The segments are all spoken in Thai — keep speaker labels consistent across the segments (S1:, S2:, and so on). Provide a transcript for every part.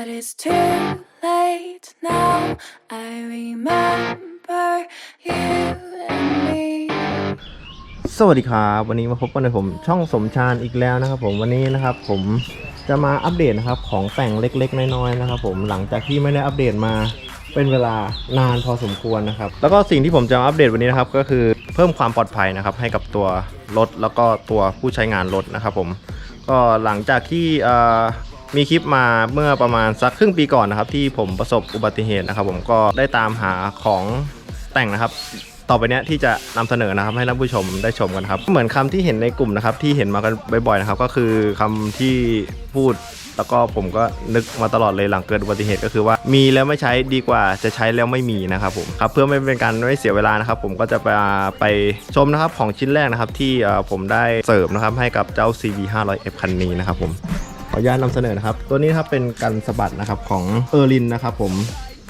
S1: But it's too late now. I remember you and me.
S2: สวัสดีครับวันนี้มาพบกันในผมช่องสมชาญอีกแล้วนะครับผมวันนี้นะครับผมจะมาอัปเดตนะครับของแต่งเล็กๆน้อยๆนะครับผมหลังจากที่ไม่ได้อัปเดตมาเป็นเวลานานพอสมควรนะครับแล้วก็สิ่งที่ผมจะมาอัปเดตวันนี้นะครับก็คือเพิ่มความปลอดภัยนะครับให้กับตัวรถแล้วก็ตัวผู้ใช้งานรถนะครับผมก็หลังจากที่เอ่อ มีคลิปมาเมื่อประมาณสักครึ่งปีก่อนนะครับ ที่ผมประสบอุบัติเหตุนะครับ ผมก็ได้ตามหาของแต่งนะครับ ต่อไปเนี้ยที่จะนำเสนอนะครับให้ท่านผู้ชมได้ชมกันครับเหมือนคำที่เห็นในกลุ่มนะครับ ที่เห็นมากันบ่อยๆนะครับ ก็คือคำที่พูดแล้วก็ผมก็นึกมาตลอดเลยหลังเกิดอุบัติเหตุก็คือว่ามีแล้วไม่ใช้ดีกว่าจะใช้แล้วไม่มีนะครับผมครับเพื่อไม่เป็นการไม่เสียเวลานะครับ ผมก็จะไปไปชมนะครับของชิ้นแรกนะครับที่ผมได้เสริมนะครับให้กับเจ้า CB 500F คันนี้นะครับผม ขออนุญาตนำเสนอนะครับ ตัวนี้ครับเป็นกันสะบัดนะครับของเออร์ลินนะครับผม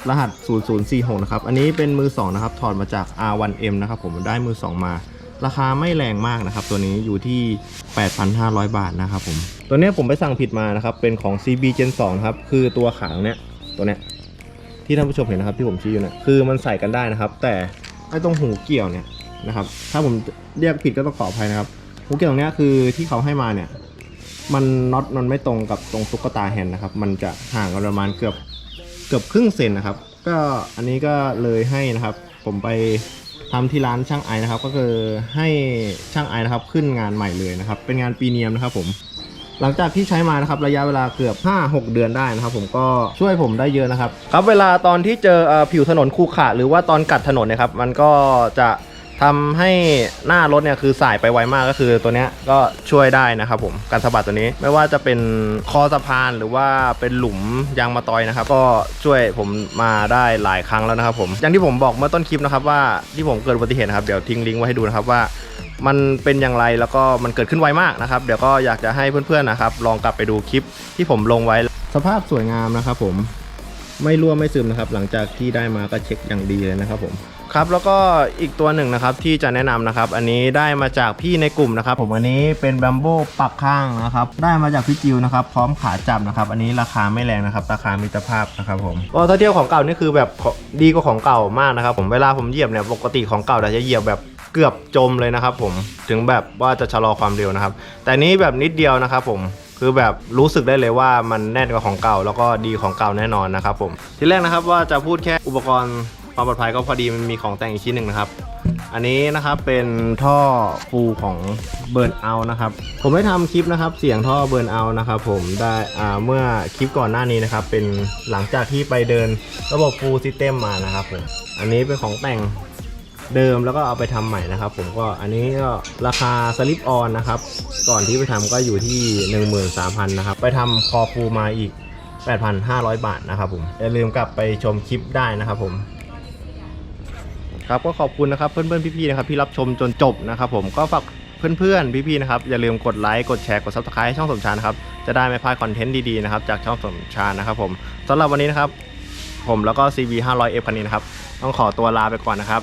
S2: รหัส 0046 นะครับ อันนี้เป็นมือ 2 นะครับ ถอดมาจาก R1M นะครับผมได้มือ 2 มา ราคาไม่แรงมากนะครับ ตัวนี้อยู่ที่ 8,500 บาทนะครับผม ตัวนี้ผมไปสั่งผิดมานะครับ เป็นของ CB Gen 2 ครับ คือตัวขางเนี้ย ตัวเนี้ย ที่ท่านผู้ชมเห็นนะครับ ที่ผมชี้อยู่เนี่ย คือมันใส่กันได้นะครับ แต่ไอ้ตรงหูเกี่ยวเนี่ยนะครับ ถ้าผมเรียกผิดก็ต้องขออภัยนะครับ หูเกี่ยวตรงเนี้ยคือที่เขาให้มาเนี่ย มันน็อตมันไม่ตรงกับตรงตุ๊กตาแฮนด์นะครับ มันจะห่างกันประมาณเกือบเกือบครึ่งเซนนะครับ ก็อันนี้ก็เลยให้นะครับ ผมไปทำที่ร้านช่างไอนะครับ ก็คือให้ช่างไอนะครับขึ้นงานใหม่เลยนะครับ เป็นงานปีเนียมนะครับผมหลังจากที่ใช้มานะครับระยะเวลาเกือบ 5-6 เดือนได้นะครับ ผมก็ช่วยผมได้เยอะนะครับ ครับเวลาตอนที่เจอผิวถนนคูขระหรือว่าตอนกัดถนนนะครับ มันก็จะ ทำให้หน้ารถเนี่ยคือสายไปไวมากก็คือตัวเนี้ยก็ช่วยได้นะครับผมการสะบัดตัวนี้ไม่ว่าจะเป็นคอสะพานหรือว่าเป็นหลุมยางมะตอยนะครับ ก็ช่วยผมมาได้หลายครั้งแล้วนะครับ ผมอย่างที่ผมบอกเมื่อต้นคลิปนะครับว่าที่ผมเกิดอุบัติเหตุนะครับเดี๋ยวทิ้งลิงก์ไว้ให้ดูนะครับว่ามันเป็นอย่างไรแล้วก็มันเกิดขึ้นไวมากนะครับเดี๋ยวก็อยากจะให้เพื่อนๆนะครับ ลองกลับไปดูคลิปที่ผมลงไว้สภาพสวยงามนะครับผม ไม่รั่วไม่ซึมนะครับ หลังจากที่ได้มาก็เช็คอย่างดีเลยนะครับผมครับแล้วก็อีกตัวหนึ่งนะครับที่จะแนะนำนะครับ อันนี้ได้มาจากพี่ในกลุ่มนะครับ ผมอันนี้เป็นแบมโบปักข้างนะครับ ได้มาจากพี่จิวนะครับ พร้อมขาจับนะครับ อันนี้ราคาไม่แรงนะครับ ราคามิตรภาพนะครับผมก็ถ้าเทียบของเก่านี่คือแบบดีกว่าของเก่ามากนะครับ ผมเวลาผมเหยียบเนี่ยปกติของเก่าเราจะเหยียบแบบเกือบจมเลยนะครับ ผมถึงแบบว่าจะชะลอความเร็วนะครับ แต่นี้แบบนิดเดียวนะครับ ผม คือแบบรู้สึกได้เลยว่ามันแน่นกว่าของเก่า แล้วก็ดีของเก่าแน่นอนนะครับผมทีแรกนะครับว่าจะพูดแค่อุปกรณ์ความปลอดภัยก็พอดีมันมีของแต่งอีกชิ้นหนึ่งนะครับ อันนี้นะครับเป็นท่อฟูของเบิร์นเอานะครับ ผมได้ทำคลิปนะครับ เสียงท่อเบิร์นเอานะครับผมได้อ่าเมื่อคลิปก่อนหน้านี้นะครับ เป็นหลังจากที่ไปเดินระบบฟูลซิสเต็มมานะครับผมอันนี้เป็นของแต่ง เดิมแล้วก็เอาไปทำใหม่นะครับ ผมก็อันนี้ก็ราคาสลิปออนนะครับ ก่อนที่ไปทำก็อยู่ที่ 13,000นะครับ ไปทำคอฟูมาอีก 8,500 บาทนะครับผมอย่าลืมกลับไปชมคลิปได้นะครับผมครับก็ขอบคุณนะครับเพื่อนๆพี่ๆนะครับที่รับชมจนจบนะครับผมก็ฝากเพื่อนๆพี่ๆนะครับอย่าลืมกดไลค์กดแชร์กดซับสไครต์ให้ช่องสมชานะครับจะได้ไม่พลาดคอนเทนต์ดีๆนะครับจากช่องสมชาญนะครับผมสำหรับวันนี้นะครับผมแล้วก็ CB 500F คันนี้นะครับ ต้องขอตัวลาไปก่อนนะครับ